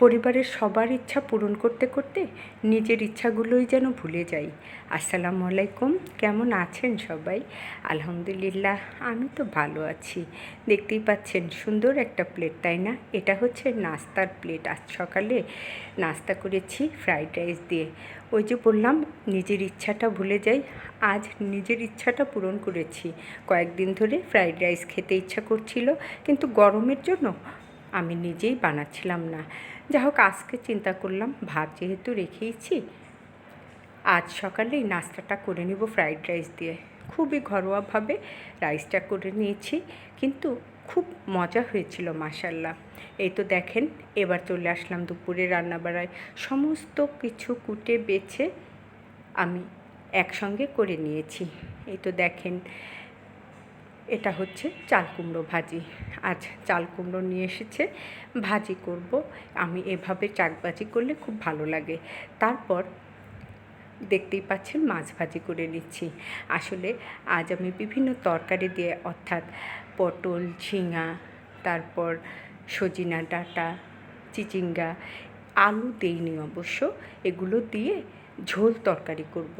পরিবারের সবার ইচ্ছা পূরণ করতে করতে নিজের ইচ্ছাগুলোই যেন ভুলে যাই। আসসালামু আলাইকুম, কেমন আছেন সবাই? আলহামদুলিল্লাহ, আমি তো ভালো আছি। দেখতেই পাচ্ছেন, সুন্দর একটা প্লেট তাই না? এটা হচ্ছে নাস্তার প্লেট আজ সকালে নাস্তা করেছি ফ্রাইড রাইস দিয়ে। ওই যে বললাম, নিজের ইচ্ছাটা ভুলে যাই। আজ নিজের ইচ্ছাটা পূরণ করেছি। কয়েকদিন ধরে ফ্রাইড রাইস খেতে ইচ্ছা করছিল, কিন্তু গরমের জন্য আমি নিজেই বানাচ্ছিলাম না। যা হোক, আজকে চিন্তা করলাম, ভাত যেহেতু রেখেইছি, আজ সকালেই নাস্তাটা করে নেব ফ্রাইড রাইস দিয়ে। খুবই ঘরোয়াভাবে রাইসটা করে নিয়েছি, কিন্তু খুব মজা হয়েছিল মাসাল্লাহ এই তো দেখেন, এবার চলে আসলাম দুপুরে রান্নাবাড়ায়। সমস্ত কিছু কুটে বেছে আমি একসঙ্গে করে নিয়েছি। এই তো দেখেন এটা হচ্ছে চাল কুমড়ো ভাজি। আজ চাল কুমড়ো নিয়ে এসেছে, ভাজি করব। আমি এভাবে চাকবাজি করলে খুব ভালো লাগে। তারপর দেখতেই পাচ্ছেন মাছ ভাজি করে নিচ্ছি। আসলে আজ আমি বিভিন্ন তরকারি দিয়ে, অর্থাৎ পটল, ঝিঙা, তারপর সজিনা ডাঁটা, চিচিঙ্গা, আলু দেইনি অবশ্য, এগুলো দিয়ে ঝোল তরকারি করব।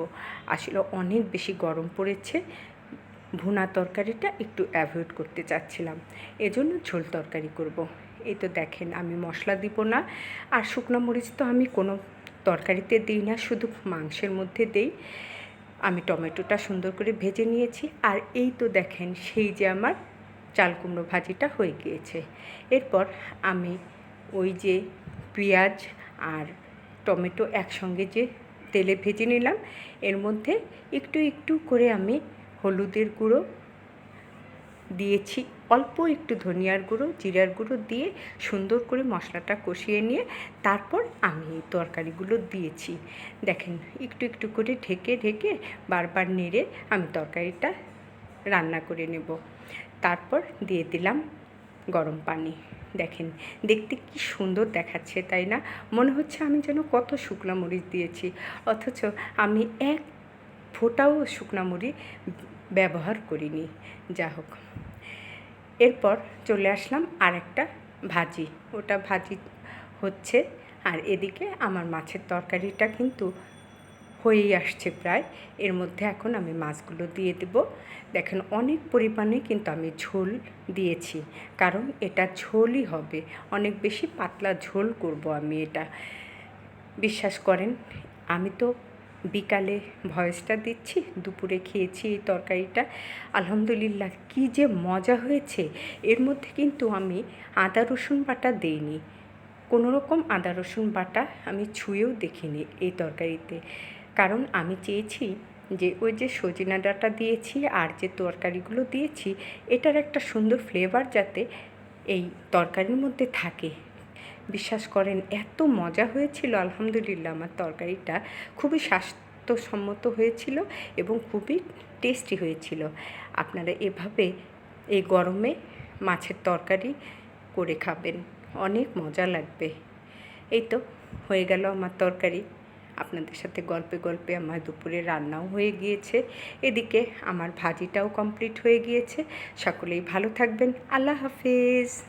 আসলে অনেক বেশি গরম পড়েছে ভুনা তরকারিটা একটু অ্যাভয়েড করতে চাচ্ছিলাম। এজন্য ঝোল তরকারি করব। এই তো দেখেন, আমি মশলা দিব না। আর শুকনো মরিচ তো আমি কোনো তরকারিতে দিই না, শুধু মাংসের মধ্যে দেই। আমি টমেটোটা সুন্দর করে ভেজে নিয়েছি। আর এই তো দেখেন, সেই যে আমার চাল কুমড়ো ভাজিটা হয়ে গিয়েছে। এরপর আমি ওই যে পেঁয়াজ আর টমেটো একসঙ্গে যে তেলে ভেজে নিলাম, এর মধ্যে একটু একটু করে আমি হলুদের গুঁড়ো দিয়েছি। অল্প একটু ধনিয়ার গুঁড়ো, জিরার গুঁড়ো দিয়ে সুন্দর করে মশলাটা কষিয়ে নিয়ে তারপর আমি এই তরকারিগুলো দিয়েছি। দেখেন, একটু একটু করে ঢেকে ঢেকে বারবার নেড়ে আমি তরকারিটা রান্না করে নেব। তারপর দিয়ে দিলাম গরম পানি। দেখেন, দেখতে কি সুন্দর দেখাচ্ছে, তাই না? মনে হচ্ছে আমি যেন কত শুকনো মরিচ দিয়েছি। অথচ আমি এক ফোটাও শুকনা মুড়ি ব্যবহার করিনি। যা হোক, এরপর চলে আসলাম আরেকটা ভাজি। ওটা ভাজি হচ্ছে আর এদিকে আমার মাছের তরকারিটা কিন্তু হয়েই আসছে প্রায়। এর মধ্যে এখন আমি মাছগুলো দিয়ে দেব। দেখেন, অনেক পরিমাণে কিন্তু আমি ঝোল দিয়েছি, কারণ এটা ঝোলই হবে। অনেক বেশি পাতলা ঝোল করব আমি এটা। বিশ্বাস করেন, আমি তো বিকালে ভয়েসটা দিচ্ছি, দুপুরে খেয়েছি এই তরকারিটা। আলহামদুলিল্লাহ, কী যে মজা হয়েছে। এর মধ্যে কিন্তু আমি আদা রসুন বাটা দেইনি। কোনো রকম আদা রসুন বাটা আমি ছুঁয়েও দেখিনি এই তরকারিতে। কারণ আমি চেয়েছি যে ওই যে সজিনা ডাটা দিয়েছি আর যে তরকারিগুলো দিয়েছি, এটার একটা সুন্দর ফ্লেভার যাতে এই তরকারির মধ্যে থাকে। বিশ্বাস করেন, এত মজা হয়েছিল, আলহামদুলিল্লাহ আমার তরকারিটা খুবই স্বাস্থ্যসম্মত হয়েছিল এবং খুবই টেস্টি হয়েছিল। আপনারা এভাবে এই গরমে মাছের তরকারি করে খাবেন, অনেক মজা লাগবে। এই তো, হয়ে গেল আমার তরকারি। আপনাদের সাথে গল্পে গল্পে আমার দুপুরে রান্নাও হয়ে গিয়েছে। এদিকে আমার ভাজিটাও কমপ্লিট হয়ে গিয়েছে। সকলেই ভালো থাকবেন। আল্লাহ হাফিজ।